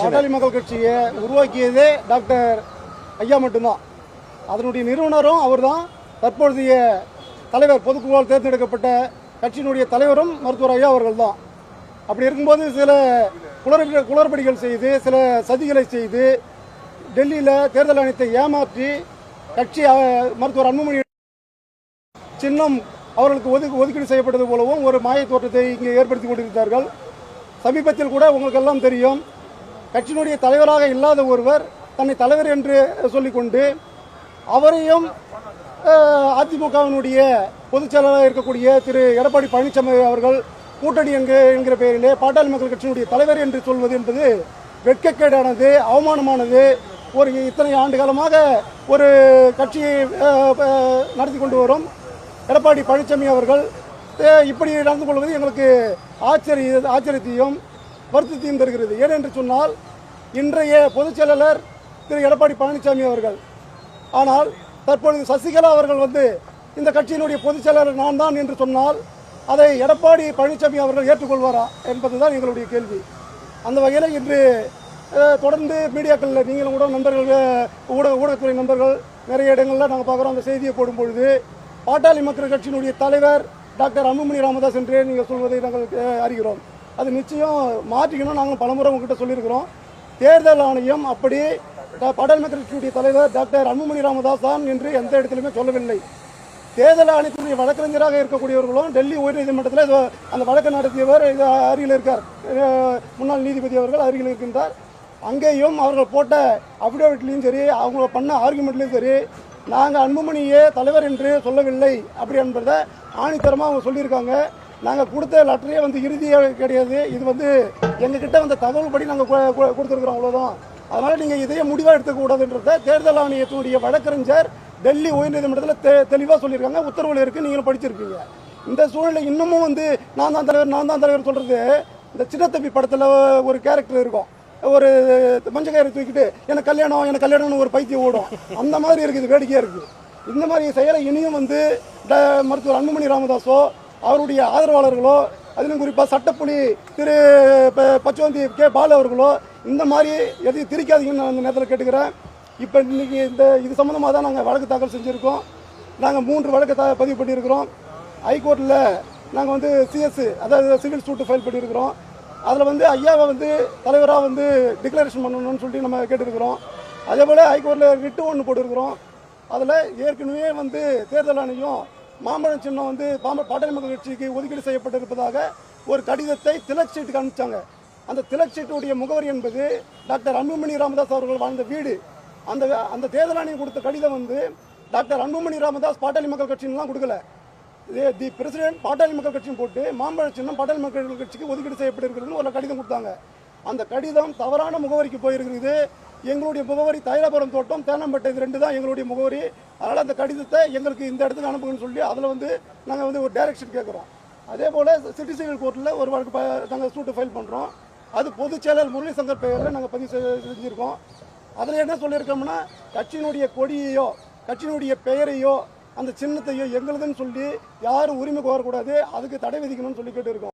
பாட்டாளி மக்கள் கட்சியை உருவாக்கியதே டாக்டர் ஐயா மட்டும்தான். அதனுடைய நிறுவனரும் அவர்தான். தற்பொழுதைய தலைவர் பொதுக்குழுவால் தேர்ந்தெடுக்கப்பட்ட கட்சியினுடைய தலைவரும் மருத்துவர் ஐயா அவர்கள் தான் அப்படி இருக்கும்போது சில குளறு குளறுபடிகள் செய்து சில சதிகளை செய்து டெல்லியில் தேர்தல் ஆணையத்தை ஏமாற்றி கட்சி மருத்துவர் அன்புமணி சின்னம் அவர்களுக்கு ஒதுக்கு ஒதுக்கீடு செய்யப்பட்டது போலவும் ஒரு மாய தோற்றத்தை இங்கே ஏற்படுத்தி கொண்டிருந்தார்கள் சமீபத்தில் கூட உங்களுக்கு எல்லாம் தெரியும். கட்சியினுடைய தலைவராக இல்லாத ஒருவர் தன்னை தலைவர் என்று சொல்லிக்கொண்டு அவரையும் அதிமுகவினுடைய பொதுச் செயலாளராக இருக்கக்கூடிய திரு எடப்பாடி பழனிசாமி அவர்கள் கூட்டணி என்க என்கிற பெயரிலே பாட்டாளி மக்கள் கட்சியினுடைய தலைவர் என்று சொல்வது என்பது வெட்கக்கேடானது அவமானமானது. ஒரு இத்தனை ஆண்டு காலமாக ஒரு கட்சியை நடத்தி கொண்டு வரும் எடப்பாடி பழனிசாமி அவர்கள். இப்படி நடந்து கொள்வது எங்களுக்கு ஆச்சரிய ஆச்சரியத்தையும் வருத்தத்தையும் தருகிறது ஏனென்று சொன்னால் இன்றைய பொதுச் செயலாளர் திரு. எடப்பாடி பழனிசாமி அவர்கள். ஆனால் தற்பொழுது சசிகலா அவர்கள் வந்து இந்த கட்சியினுடைய பொதுச் செயலாளர் நான் தான் என்று சொன்னால் அதை எடப்பாடி பழனிசாமி அவர்கள் ஏற்றுக்கொள்வாரா என்பதுதான் எங்களுடைய கேள்வி. அந்த வகையில் இன்று தொடர்ந்து மீடியாக்களில் நீங்களும் கூட நண்பர்கள் ஊடக ஊடகத்துறை நண்பர்கள் நிறைய இடங்களில் நாங்கள் பார்க்குறோம். அந்த செய்தியை போடும் பொழுது பாட்டாளி மக்கள் கட்சியினுடைய தலைவர் டாக்டர் அன்புமணி ராமதாஸ் என்று நீங்கள் சொல்வதை நாங்கள் அறிகிறோம். அது நிச்சயம் மாற்றிக்கணும் நாங்கள் பலமுறை உங்ககிட்ட சொல்லியிருக்கிறோம். தேர்தல் ஆணையம் அப்படி ட- மக்கள் தலைவர் டாக்டர் அன்புமணி ராமதாஸ் தான் என்று எந்த இடத்திலுமே சொல்லவில்லை. தேர்தல் ஆணையத்தினுடைய வழக்கறிஞராக இருக்கக்கூடியவர்களும் டெல்லி உயர்நீதிமன்றத்தில் இது அந்த வழக்கு நடத்தியவர் இது அருகில் இருக்கார். முன்னாள் நீதிபதி அவர்கள் அருகில் இருக்கின்றார். அங்கேயும் அவர்கள் போட்ட அபிடவிட்லையும் சரி அவங்க பண்ண ஆர்குமெண்ட்லையும் சரி நாங்கள் அன்புமணியே தலைவர் என்று சொல்லவில்லை அப்படி என்பதை ஆணித்தரமாக அவங்க சொல்லியிருக்காங்க. நாங்கள் கொடுத்த லெட்டரே வந்து இறுதியாக கிடையாது. இது வந்து எங்ககிட்ட வந்த தகவல் படி நாங்கள் கொடுத்துருக்குறோம் அவ்வளோதான் அதனால் நீங்கள் இதையே முடிவாக எடுத்துக்கூடாதுன்றத தேர்தல் ஆணையத்தினுடைய வழக்கறிஞர் டெல்லி உயர்நீதிமன்றத்தில் தெ தெளிவாக சொல்லியிருக்காங்க. உத்தரவுல இருக்குது நீங்களும் படிச்சிருக்கீங்க. இந்த சூழ்நிலை இன்னமும் வந்து நான் தான் தலைவர் நான் தான் தலைவர் சொல்கிறது இந்த சின்னத்தம்பி படத்தில் ஒரு கேரக்டர் இருக்கும். ஒரு மஞ்சள் தூக்கிட்டு எனக்கு கல்யாணம் எனக்கு கல்யாணம்னு ஒரு பைத்தியம் ஓடும். அந்த மாதிரி இருக்குது வேடிக்கையாக இருக்குது. இந்த மாதிரி செயலை இனியும் வந்து ட- மருத்துவர் அன்புமணி ராமதாஸோ அவருடைய ஆதரவாளர்களோ அதிலும் குறிப்பாக சட்டப்புலி திரு ப- பச்சோந்தி கே. பாலு அவர்களோ இந்த மாதிரி எதையும் திரிக்காதீங்கன்னு நான் அந்த நேரத்தில் கேட்டுக்கிறேன். இப்போ இன்றைக்கி இந்த இது சம்மந்தமாக தான் நாங்கள் வழக்கு தாக்கல் செஞ்சுருக்கோம். நாங்கள் மூன்று வழக்கு தா பதிவு பண்ணியிருக்கிறோம். ஹைகோர்ட்டில் நாங்கள் வந்து சிஎஸ் அதாவது சிவில் சூட்டு ஃபைல் பண்ணியிருக்கிறோம். அதில் வந்து ஐயாவை வந்து தலைவராக வந்து டிக்ளரேஷன் பண்ணணும்னு சொல்லிட்டு நம்ம கேட்டிருக்கிறோம். அதே போல் ஹைகோர்ட்டில் ரிட்டு ஒன்று போட்டிருக்கிறோம். அதில் ஏற்கனவே வந்து தேர்தல் ஆணையம் மாம்பழம் சின்னம் வந்து பாம்ப பாட்டாளி மக்கள் கட்சிக்கு ஒதுக்கீடு செய்யப்பட்டிருப்பதாக ஒரு கடிதத்தை திலக் சீட்டுக்கு அனுப்பிச்சாங்க. அந்த திலக் சீட்டுடைய முகவரி என்பது டாக்டர் அன்புமணி ராமதாஸ் அவர்கள் வாழ்ந்த வீடு. அந்த அந்த தேர்தல் ஆணையம் கொடுத்த கடிதம் வந்து டாக்டர் அன்புமணி ராமதாஸ் பாட்டாளி மக்கள் கட்சியெலாம் கொடுக்கல. தி பிரசிடென்ட் பாட்டாளி மக்கள் கட்சியும் போட்டு மாம்பழ சின்னம் பாட்டாளி மக்கள் கட்சிக்கு ஒதுக்கீடு செய்யப்பட்டிருக்கிறது ஒரு கடிதம் கொடுத்தாங்க. அந்த கடிதம் தவறான முகவரிக்கு போயிருக்கிறது. எங்களுடைய முகவரி தைலபுரம் தோட்டம் தேனம்பட்டை இது ரெண்டு தான் எங்களுடைய முகவரி. அதனால் அந்த கடிதத்தை எங்களுக்கு இந்த இடத்துக்கு அனுப்புங்கன்னு சொல்லி அதில் வந்து நாங்கள் வந்து ஒரு டைரக்ஷன் கேட்குறோம் அதே போல் சிட்டி சிவில் கோர்ட்டில் ஒரு வழக்கு நாங்கள் சூட்டு ஃபைல் பண்ணுறோம் அது பொதுச் செயலர் முரளிசங்கர் பெயரில் நாங்கள் பதிவு செஞ்சுருக்கோம். அதில் என்ன சொல்லியிருக்கோம்னா கட்சியினுடைய கொடியையோ கட்சியினுடைய பெயரையோ அந்த சின்னத்தையோ எங்களுதுன்னு சொல்லி யாரும் உரிமை கோரக்கூடாது. அதுக்கு தடை விதிக்கணும்னு சொல்லி கேட்டுருக்கோம்.